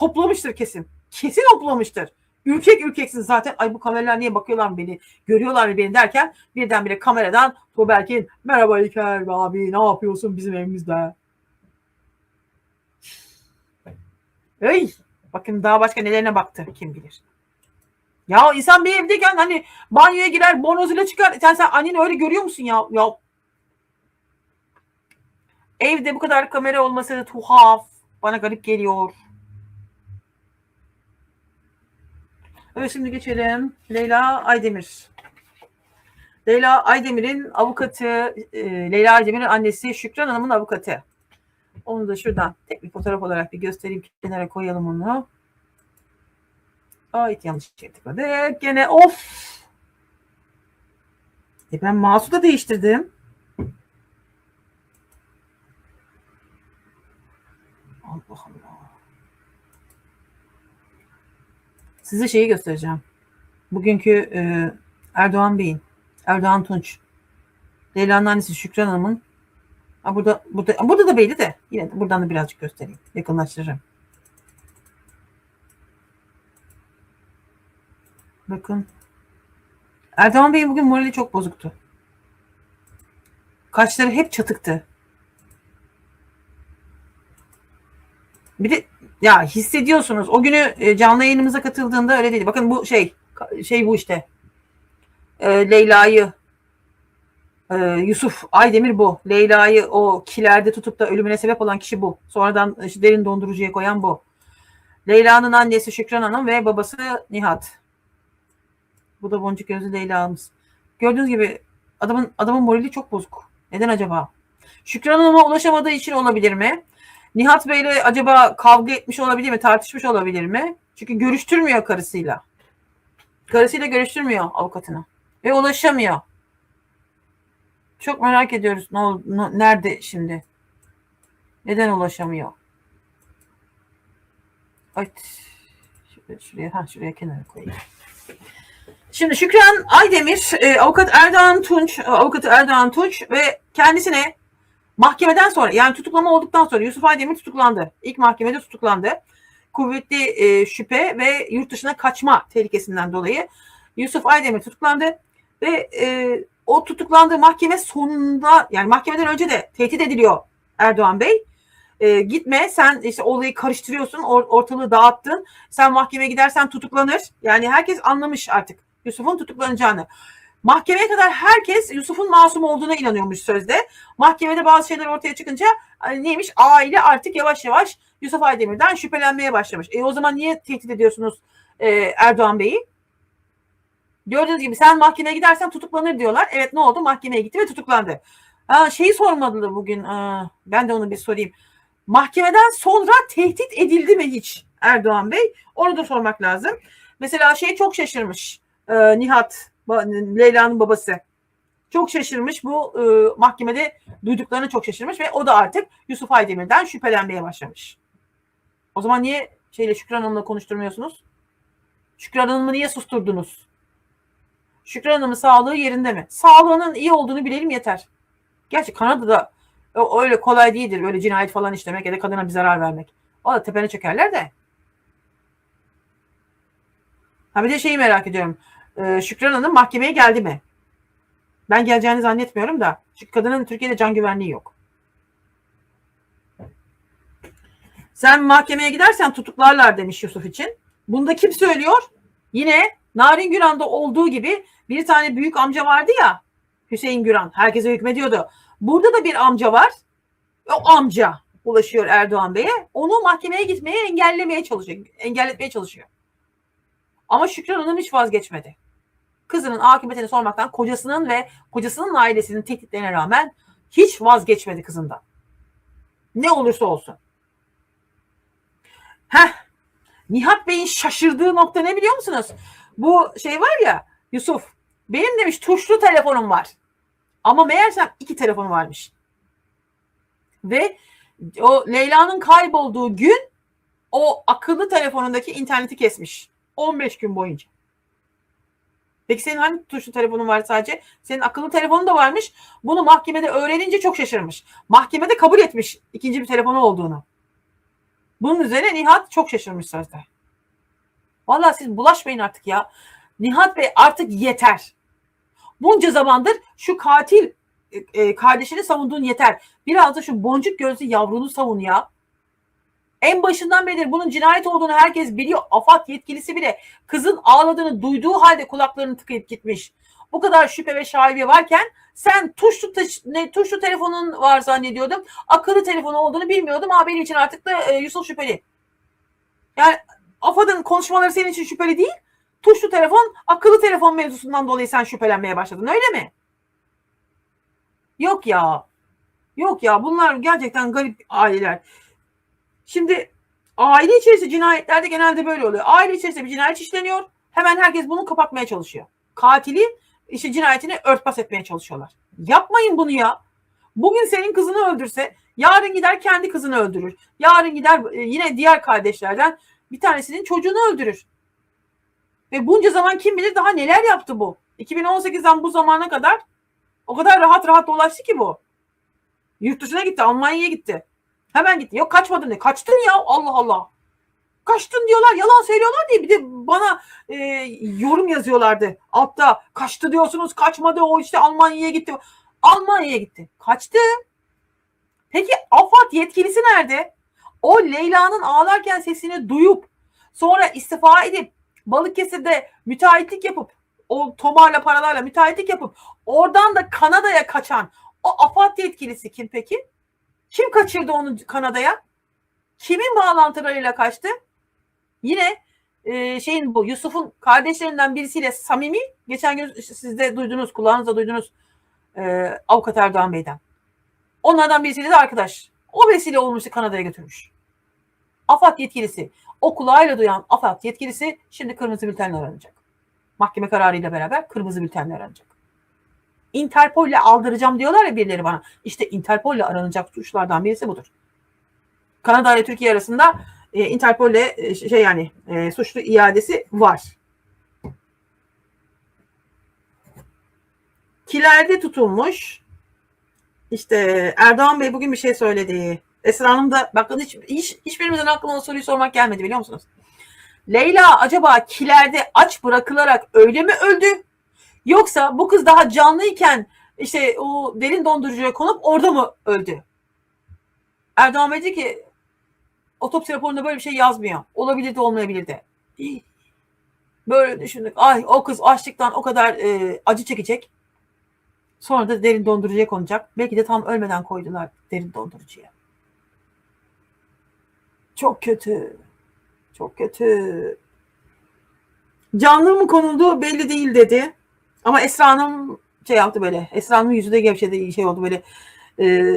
Hoplamıştır kesin. Kesin hoplamıştır. Ürkek ürkeksin zaten. Ay bu kameralar niye bakıyorlar mı beni? Görüyorlar mı beni derken birdenbire kameradan Tuğberk'in merhaba İlker abi ne yapıyorsun bizim evimizde? Ey, bakın daha başka nelerine baktı kim bilir. Ya insan bir evdeyken hani banyoya girer bornozuyla çıkar. Sen, sen anneni öyle görüyor musun ya? Ya evde bu kadar kamera olması da tuhaf. Bana garip geliyor. Evet şimdi geçelim. Leyla Aydemir. Leyla Aydemir'in avukatı, e, Leyla Aydemir'in annesi Şükran Hanım'ın avukatı. Onu da şuradan tek bir fotoğraf olarak bir göstereyim. Kenara koyalım onu. Ait yanlış şey tıkladık. Gene of. E ben mouse'u da değiştirdim. Allah Allah. Size şeyi göstereceğim. Bugünkü e, Erdoğan Bey'in, Erdoğan Tunç, Leyla'nın annesi Şükran Hanım'ın ha burada, burada, burada da belli de yine de buradan da birazcık göstereyim. Yakınlaştırırım. Bakın. Erdoğan Bey'in bugün morali çok bozuktu. Kaşları hep çatıktı. Bir de ya hissediyorsunuz. O günü e, canlı yayınımıza katıldığında öyle değil. Bakın bu şey şey bu işte. E, Leyla'yı e, Yusuf Aydemir bu. Leyla'yı o kilerde tutup da ölümüne sebep olan kişi bu. Sonradan işte derin dondurucuya koyan bu. Leyla'nın annesi Şükran Hanım ve babası Nihat. Bu da boncuk gözlü Leyla'mız. Gördüğünüz gibi adamın adamın morali çok bozuk. Neden acaba? Şükran Hanım'a ulaşamadığı için olabilir mi? Nihat Bey'le acaba kavga etmiş olabilir mi? Tartışmış olabilir mi? Çünkü görüştürmüyor karısıyla. Karısıyla görüştürmüyor avukatını. Ve ulaşamıyor. Çok merak ediyoruz. Ne, ol- ne- nerede şimdi? Neden ulaşamıyor? Ay, şuraya, şuraya, ha, şuraya kenara koyayım. Şimdi Şükran Aydemir, e, avukat Erdoğan Tunç, e, avukatı Erdoğan Tunç ve kendisine mahkemeden sonra yani tutuklama olduktan sonra Yusuf Aydemir tutuklandı. İlk mahkemede tutuklandı. Kuvvetli e, şüphe ve yurt dışına kaçma tehlikesinden dolayı Yusuf Aydemir tutuklandı ve e, o tutuklandığı mahkeme sonunda yani mahkemeden önce de tehdit ediliyor Erdoğan Bey. E, gitme sen işte olayı karıştırıyorsun or- ortalığı dağıttın sen mahkemeye gidersen tutuklanır. Yani herkes anlamış artık Yusuf'un tutuklanacağını. Mahkemeye kadar herkes Yusuf'un masum olduğuna inanıyormuş sözde. Mahkemede bazı şeyler ortaya çıkınca hani neymiş? Aile artık yavaş yavaş Yusuf Aydemir'den şüphelenmeye başlamış. E o zaman niye tehdit ediyorsunuz e, Erdoğan Bey'i? Gördüğünüz gibi sen mahkemeye gidersen tutuklanır diyorlar. Evet ne oldu? Mahkemeye gitti ve tutuklandı. Ha, şeyi sormadılar bugün. Aa, ben de onu bir sorayım. Mahkemeden sonra tehdit edildi mi hiç Erdoğan Bey? Onu da sormak lazım. Mesela şey çok şaşırmış. e, Nihat, Leyla'nın babası. Çok şaşırmış bu e, mahkemede duyduklarını çok şaşırmış ve o da artık Yusuf Aydemir'den şüphelenmeye başlamış. O zaman niye şeyle Şükran Hanım'la konuşturmuyorsunuz? Şükran Hanım'ı niye susturdunuz? Şükran Hanım'ın sağlığı yerinde mi? Sağlığının iyi olduğunu bilelim yeter. Gerçi Kanada'da o- öyle kolay değildir. Böyle cinayet falan işlemek ya da kadına bir zarar vermek. Da tepene çökerler de. Ha bir de şeyi merak ediyorum. Ee, Şükran Hanım mahkemeye geldi mi? Ben geleceğini zannetmiyorum da. Çünkü kadının Türkiye'de can güvenliği yok. Sen mahkemeye gidersen tutuklarlar demiş Yusuf için. Bunu da kim söylüyor? Yine Narin Güran'da olduğu gibi bir tane büyük amca vardı ya. Hüseyin Güran. Herkese hükmediyordu. Burada da bir amca var. O amca ulaşıyor Erdoğan Bey'e. Onu mahkemeye gitmeye engellemeye çalışıyor. Engelletmeye çalışıyor. Ama Şükran Hanım hiç vazgeçmedi. Kızının akıbetini sormaktan kocasının ve kocasının ailesinin tehditlerine rağmen hiç vazgeçmedi kızından. Ne olursa olsun. Heh. Nihat Bey'in şaşırdığı nokta ne biliyor musunuz? Bu şey var ya Yusuf benim demiş tuşlu telefonum var. Ama meğersem iki telefonu varmış. Ve o Leyla'nın kaybolduğu gün o akıllı telefonundaki interneti kesmiş. 15 gün boyunca. Peki senin hangi tuşlu telefonun var sadece? Senin akıllı telefonun da varmış. Bunu mahkemede öğrenince çok şaşırmış. Mahkemede kabul etmiş ikinci bir telefonu olduğunu. Bunun üzerine Nihat çok şaşırmış sözde. Vallahi siz bulaşmayın artık ya. Nihat Bey artık yeter. Bunca zamandır şu katil e, e, kardeşini savunduğun yeter. Biraz da şu boncuk gözlü yavrunu savun ya. En başından beridir bunun cinayet olduğunu herkes biliyor. AFAD yetkilisi bile kızın ağladığını duyduğu halde kulaklarını tıkayıp gitmiş. Bu kadar şüphe ve şaibe varken sen tuşlu ne tuşlu telefonun var zannediyordum. Akıllı telefonu olduğunu bilmiyordum. Ama benim için artık da e, Yusuf şüpheli. Yani AFAD'ın konuşmaları senin için şüpheli değil. Tuşlu telefon, akıllı telefon mevzusundan dolayı sen şüphelenmeye başladın. Öyle mi? Yok ya. Yok ya. Bunlar gerçekten garip aileler. Şimdi aile içerisinde cinayetlerde genelde böyle oluyor. Aile içerisinde bir cinayet işleniyor. Hemen herkes bunu kapatmaya çalışıyor. Katili işte cinayetini örtbas etmeye çalışıyorlar. Yapmayın bunu ya. Bugün senin kızını öldürse yarın gider kendi kızını öldürür. Yarın gider e, yine diğer kardeşlerden bir tanesinin çocuğunu öldürür. Ve bunca zaman kim bilir daha neler yaptı bu. 2018'den bu zamana kadar o kadar rahat rahat dolaştı ki bu. Yurt dışına gitti, Almanya'ya gitti. Hemen gitti. Yok kaçmadın ne? Kaçtın ya Allah Allah. Kaçtın diyorlar, yalan söylüyorlar diye bir de bana e, yorum yazıyorlardı. Altta kaçtı diyorsunuz, kaçmadı o işte Almanya'ya gitti. Almanya'ya gitti. Kaçtı. Peki AFAD yetkilisi nerede? O Leyla'nın ağlarken sesini duyup sonra istifa edip Balıkesir'de müteahhitlik yapıp o tomarla paralarla müteahhitlik yapıp oradan da Kanada'ya kaçan o AFAD yetkilisi kim peki? Kim kaçırdı onu Kanada'ya? Kimin bağlantılarıyla kaçtı? Yine e, şeyin bu Yusuf'un kardeşlerinden birisiyle samimi geçen gün siz de duydunuz kulağınızda duydunuz e, avukat Erdoğan Bey'den. Onlardan birisiyle de arkadaş. O vesile olmuştu Kanada'ya götürmüş. AFAD yetkilisi o kulağıyla duyan AFAD yetkilisi şimdi kırmızı bültenle aranacak. Mahkeme kararıyla beraber kırmızı bültenle aranacak. Interpol'le aldıracağım diyorlar ya birileri bana. İşte Interpol'le aranacak suçlardan birisi budur. Kanada ile Türkiye arasında e, Interpol'le e, şey yani e, suçlu iadesi var. Kilerde tutulmuş. İşte Erdoğan Bey bugün bir şey söyledi. Esra Hanım da bakın hiç, hiç hiçbirimizin aklına o soruyu sormak gelmedi biliyor musunuz? Leyla acaba kilerde aç bırakılarak öyle mi öldü? Yoksa bu kız daha canlıyken işte o derin dondurucuya konup orada mı öldü? Erdoğan dedi ki otopsi raporunda böyle bir şey yazmıyor. Olabilir de olmayabilir de. Böyle düşündük. Ay o kız açlıktan o kadar e, acı çekecek. Sonra da derin dondurucuya konacak. Belki de tam ölmeden koydular derin dondurucuya. Çok kötü. Çok kötü. Canlı mı konuldu belli değil dedi. Ama Esra Hanım şey yaptı böyle. Esra Hanım'ın yüzü de gevşedi şey oldu böyle. E,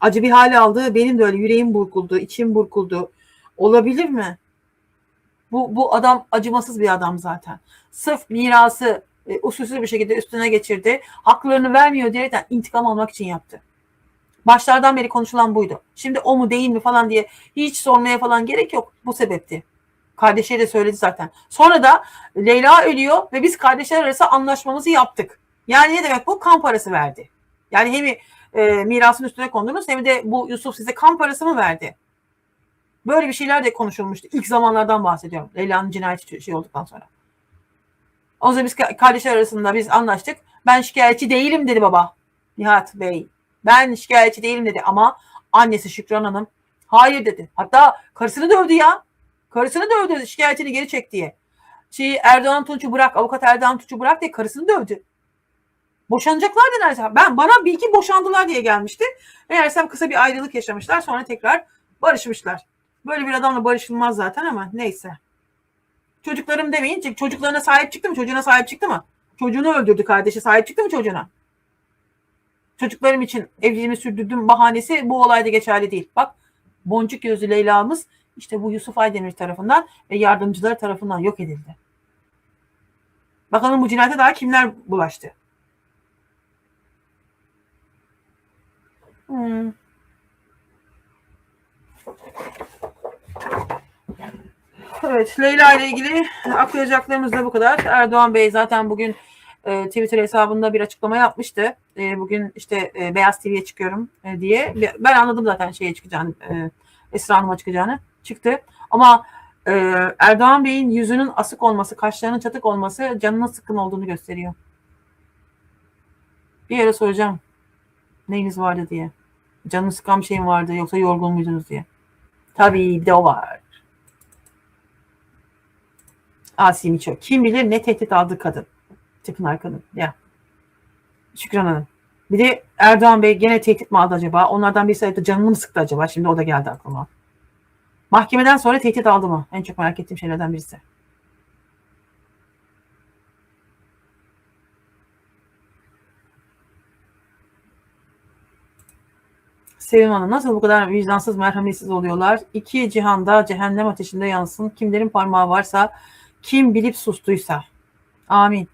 acı bir hale aldı. Benim de öyle yüreğim burkuldu, içim burkuldu. Olabilir mi? Bu, bu adam acımasız bir adam zaten. Sırf mirası e, usulsüz bir şekilde üstüne geçirdi. Haklarını vermiyor diyerekten intikam almak için yaptı. Başlardan beri konuşulan buydu. Şimdi o mu değil mi falan diye hiç sormaya falan gerek yok. Bu sebepti. Kardeşleri de söyledi zaten. Sonra da Leyla ölüyor ve biz kardeşler arası anlaşmamızı yaptık. Yani ne demek bu? Kan parası verdi. Yani hem e, mirasın üstüne kondunuz hem de bu Yusuf size kan parası mı verdi? Böyle bir şeyler de konuşulmuştu. İlk zamanlardan bahsediyorum. Leyla'nın cinayeti şey olduktan sonra. O zaman biz kardeşler arasında biz anlaştık. Ben şikayetçi değilim dedi baba. Nihat Bey. Ben şikayetçi değilim dedi ama annesi Şükran Hanım hayır dedi. Hatta karısını dövdü ya. Karısını dövdü şikayetini geri çek diye. Şey Erdoğan Tunç'u bırak, avukat Erdoğan Tunç'u bırak diye karısını dövdü. Boşanacaklar neredeyse. Ben bana bilgi boşandılar diye gelmişti. Meğersem kısa bir ayrılık yaşamışlar. Sonra tekrar barışmışlar. Böyle bir adamla barışılmaz zaten ama neyse. Çocuklarım demeyin. Çocuklarına sahip çıktı mı? Çocuğuna sahip çıktı mı? Çocuğunu öldürdü kardeşi. Sahip çıktı mı çocuğuna? Çocuklarım için evliliğimi sürdürdüm bahanesi bu olayda geçerli değil. Bak boncuk gözlü Leyla'mız işte bu Yusuf Aydemir tarafından ve yardımcıları tarafından yok edildi. Bakalım bu cinayete daha kimler bulaştı? Hmm. Evet, Leyla ile ilgili aktaracaklarımız da bu kadar. Erdoğan Bey zaten bugün e, Twitter hesabında bir açıklama yapmıştı. E, bugün işte e, Beyaz TV'ye çıkıyorum e, diye. Ben anladım zaten şeye çıkacağını. E, Esra Hanım'a çıkacağını. Çıktı. Ama e, Erdoğan Bey'in yüzünün asık olması, kaşlarının çatık olması canının sıkkın olduğunu gösteriyor. Bir yere soracağım. Neyiniz vardı diye. Canını sıkan bir şeyin vardı yoksa yorgun muydunuz diye. Tabii de o var. Asi Miço. Kim bilir ne tehdit aldı kadın. Tıpınar kadın. Ya. Şükran Hanım. Bir de Erdoğan Bey gene tehdit mi aldı acaba? Onlardan birisi. Canını mı sıktı acaba? Şimdi o da geldi aklıma. Mahkemeden sonra tehdit aldı mı? En çok merak ettiğim şeylerden birisi. Sevim Hanım nasıl bu kadar vicdansız merhametsiz oluyorlar? İki cihanda cehennem ateşinde yansın. Kimlerin parmağı varsa kim bilip sustuysa. Amin.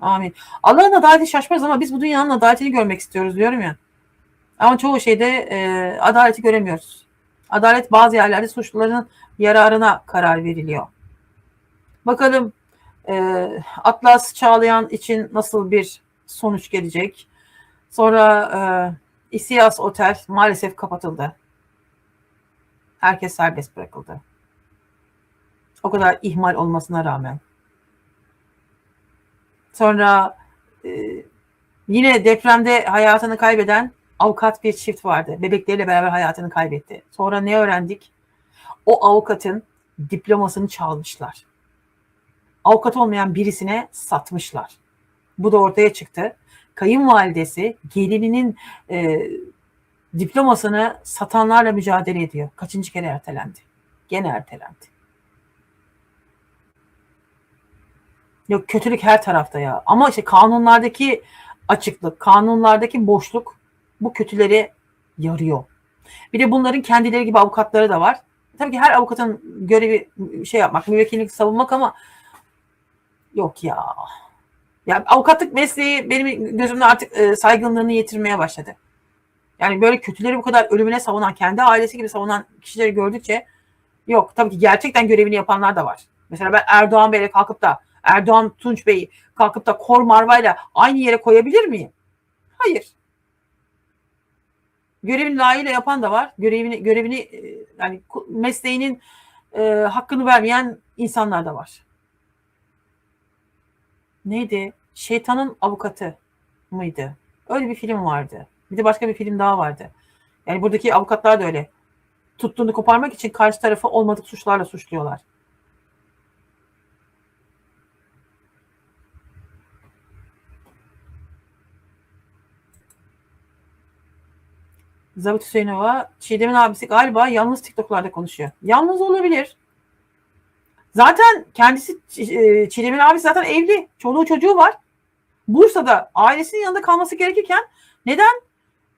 Amin. Allah'ın adaleti şaşmaz ama biz bu dünyanın adaletini görmek istiyoruz diyorum ya. Ama çoğu şeyde e, adaleti göremiyoruz. Adalet bazı yerlerde suçluların yararına karar veriliyor. Bakalım e, Atlas Çağlayan için nasıl bir sonuç gelecek? Sonra e, İsiyas Otel maalesef kapatıldı. Herkes serbest bırakıldı. O kadar ihmal olmasına rağmen. Sonra e, yine depremde hayatını kaybeden avukat bir çift vardı. Bebekleriyle beraber hayatını kaybetti. Sonra ne öğrendik? O avukatın diplomasını çalmışlar. Avukat olmayan birisine satmışlar. Bu da ortaya çıktı. Kayınvalidesi gelininin e, diplomasını satanlarla mücadele ediyor. Kaçıncı kere ertelendi? Gene ertelendi. Yok kötülük her tarafta ya. Ama işte kanunlardaki açıklık, kanunlardaki boşluk bu kötüleri yarıyor. Bir de bunların kendileri gibi avukatları da var. Tabii ki her avukatın görevi şey yapmak, müvekkillik savunmak ama yok ya. Ya avukatlık mesleği benim gözümde artık e, saygınlığını yitirmeye başladı. Yani böyle kötüleri bu kadar ölümüne savunan, kendi ailesi gibi savunan kişileri gördükçe yok. Tabii ki gerçekten görevini yapanlar da var. Mesela ben Erdoğan Bey'le kalkıp da Erdoğan Tunç Bey'i kalkıp da Kor Marva'yla aynı yere koyabilir miyim? Hayır. Görevini layığıyla yapan da var. Görevini görevini e, yani mesleğinin e, hakkını vermeyen insanlar da var. Neydi? Şeytanın avukatı mıydı? Öyle bir film vardı. Bir de başka bir film daha vardı. Yani buradaki avukatlar da öyle. Tuttuğunu koparmak için karşı tarafı olmadık suçlarla suçluyorlar. Zabit Hüseyinova, Çiğdem'in abisi galiba yalnız TikTok'larda konuşuyor. Yalnız olabilir. Zaten kendisi e, Çiğdem'in abisi zaten evli. Çoluğu çocuğu var. Bursa'da ailesinin yanında kalması gerekirken neden?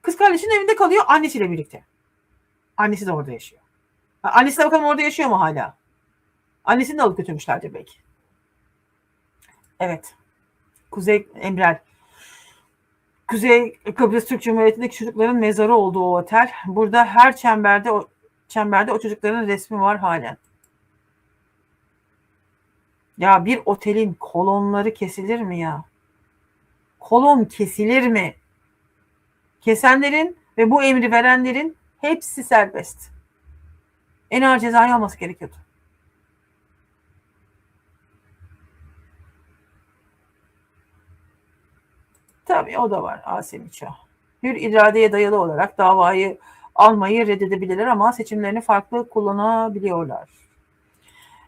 Kız kardeşinin evinde kalıyor annesiyle birlikte. Annesi de orada yaşıyor. Annesi de bakalım orada yaşıyor mu hala? Annesini de alıp götürmüşlerdir belki. Evet. Kuzey Emrel. Kuzey Kıbrıs Türk Cumhuriyeti'ndeki çocukların mezarı olduğu o otel. Burada her çemberde o çemberde o çocukların resmi var halen. Ya bir otelin kolonları kesilir mi ya? Kolon kesilir mi? Kesenlerin ve bu emri verenlerin hepsi serbest. En ağır cezayı alması gerekiyordu. Tabii o da var Asemiço. Hür iradeye dayalı olarak davayı almayı reddedebilirler ama seçimlerini farklı kullanabiliyorlar.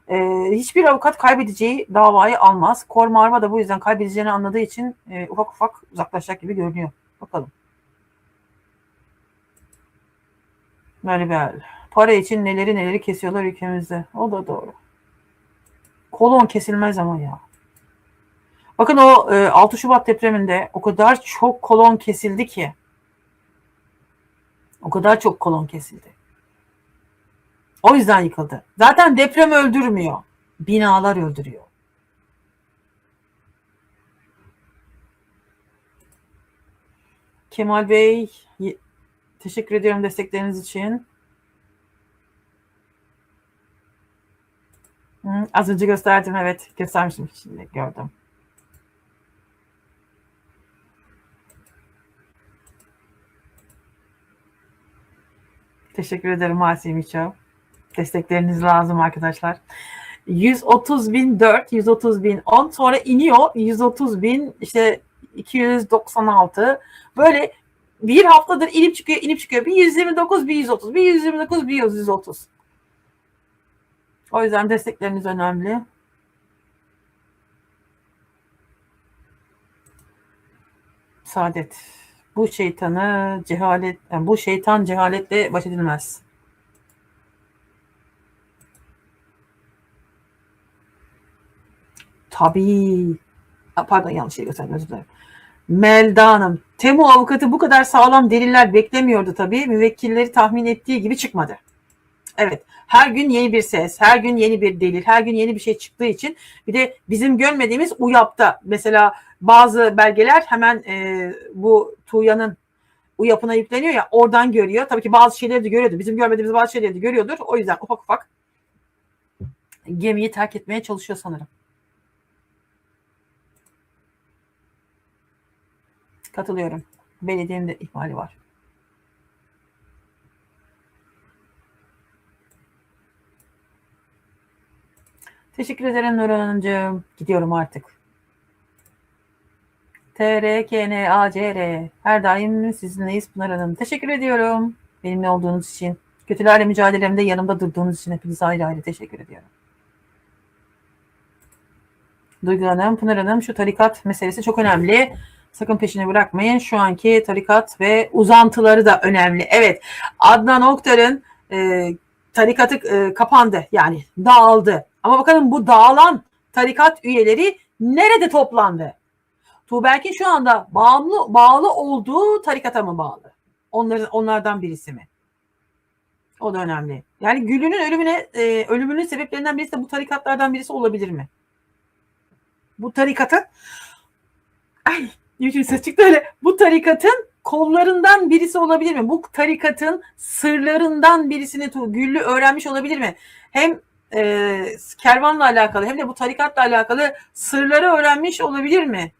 Ee, hiçbir avukat kaybedeceği davayı almaz. Kor Marva da bu yüzden kaybedeceğini anladığı için e, ufak ufak uzaklaşacak gibi görünüyor. Bakalım. Meribel. Para için neleri neleri kesiyorlar ülkemizde. O da doğru. Kolon kesilmez ama ya. Bakın o e, 6 Şubat depreminde o kadar çok kolon kesildi ki. O kadar çok kolon kesildi. O yüzden yıkıldı. Zaten deprem öldürmüyor. Binalar öldürüyor. Kemal Bey teşekkür ediyorum destekleriniz için. Az önce gösterdim evet göstermiştim şimdi gördüm. Teşekkür ederim Asi Miço. Destekleriniz lazım arkadaşlar. 130 bin 4, 130 bin 10 sonra iniyor 130 bin işte 296 böyle bir haftadır inip çıkıyor inip çıkıyor bir 129 bir 130 bir 129 bir 130 o yüzden destekleriniz önemli. Saadet. Bu şeytanı cehalet, yani bu şeytan cehaletle baş edilmez. Tabii. Pardon yanlış şey gösterdim özür dilerim. Melda Hanım. Temu avukatı bu kadar sağlam deliller beklemiyordu tabii. Müvekkilleri tahmin ettiği gibi çıkmadı. Evet. Her gün yeni bir ses, her gün yeni bir delil, her gün yeni bir şey çıktığı için bir de bizim görmediğimiz UYAP'ta mesela bazı belgeler hemen e, bu Tuğya'nın UYAP'ına yükleniyor ya oradan görüyor. Tabii ki bazı şeyleri de görüyordu. Bizim görmediğimiz bazı şeyleri de görüyordur. O yüzden ufak ufak gemiyi terk etmeye çalışıyor sanırım. Katılıyorum. Belediyenin de ihmali var. Teşekkür ederim Nurhan Hanımcığım. Gidiyorum artık. T, R, K, N, A, C, R. Her daim sizinleyiz Pınar Hanım. Teşekkür ediyorum. Benimle olduğunuz için. Kötülerle mücadelemde yanımda durduğunuz için hepinize ayrı ayrı teşekkür ediyorum. Duygu Hanım, Pınar Hanım şu tarikat meselesi çok önemli. Sakın peşini bırakmayın. Şu anki tarikat ve uzantıları da önemli. Evet, Adnan Oktar'ın e, tarikatı e, kapandı. Yani dağıldı. Ama bakalım bu dağılan tarikat üyeleri nerede toplandı? Tuğberk'in şu anda bağımlı bağlı olduğu tarikata mı bağlı? Onların onlardan birisi mi? O da önemli. Yani Gül'ünün ölümüne e, ölümünün sebeplerinden birisi de bu tarikatlardan birisi olabilir mi? Bu tarikatın ay YouTube ses çıktı öyle. Bu tarikatın kollarından birisi olabilir mi? Bu tarikatın sırlarından birisini Güllü öğrenmiş olabilir mi? Hem e, kervanla alakalı hem de bu tarikatla alakalı sırları öğrenmiş olabilir mi?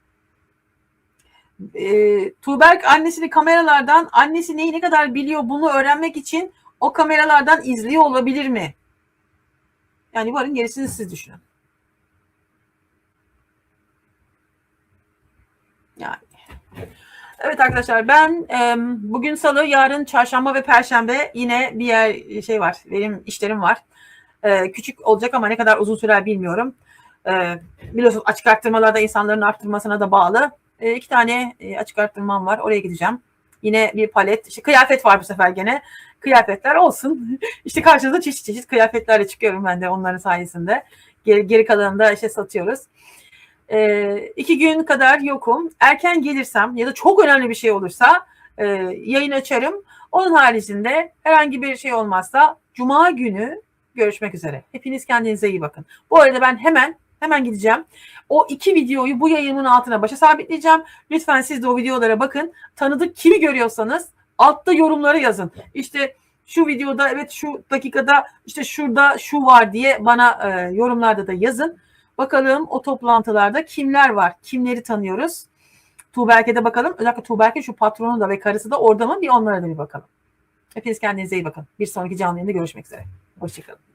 E, Tuğberk annesini kameralardan annesi neyi ne kadar biliyor bunu öğrenmek için o kameralardan izliyor olabilir mi? Yani varın gerisini siz düşünün. Yani. Evet arkadaşlar ben e, bugün salı, yarın çarşamba ve perşembe yine bir yer şey var. Benim işlerim var. E, küçük olacak ama ne kadar uzun sürer bilmiyorum. E, biliyorsunuz açık arttırmalarda insanların arttırmasına da bağlı. E, iki tane e, açık arttırmam var. Oraya gideceğim. Yine bir palet. İşte kıyafet var bu sefer gene. Kıyafetler olsun. işte karşınıza çeşit çeşit kıyafetlerle çıkıyorum ben de onların sayesinde. Geri, geri kalanını da işte satıyoruz. E, iki gün kadar yokum. Erken gelirsem ya da çok önemli bir şey olursa e, yayın açarım. Onun haricinde herhangi bir şey olmazsa Cuma günü görüşmek üzere. Hepiniz kendinize iyi bakın. Bu arada ben hemen hemen gideceğim. O iki videoyu bu yayının altına başa sabitleyeceğim. Lütfen siz de o videolara bakın. Tanıdık kimi görüyorsanız altta yorumları yazın. İşte şu videoda evet şu dakikada işte şurada şu var diye bana e, yorumlarda da yazın. Bakalım o toplantılarda kimler var? Kimleri tanıyoruz? Tuğberk'e de bakalım. Özellikle Tuğberk'in şu patronu da ve karısı da orada mı? Bir onlara da bir bakalım. Hepiniz kendinize iyi bakın. Bir sonraki canlı yayında görüşmek üzere. Hoşçakalın.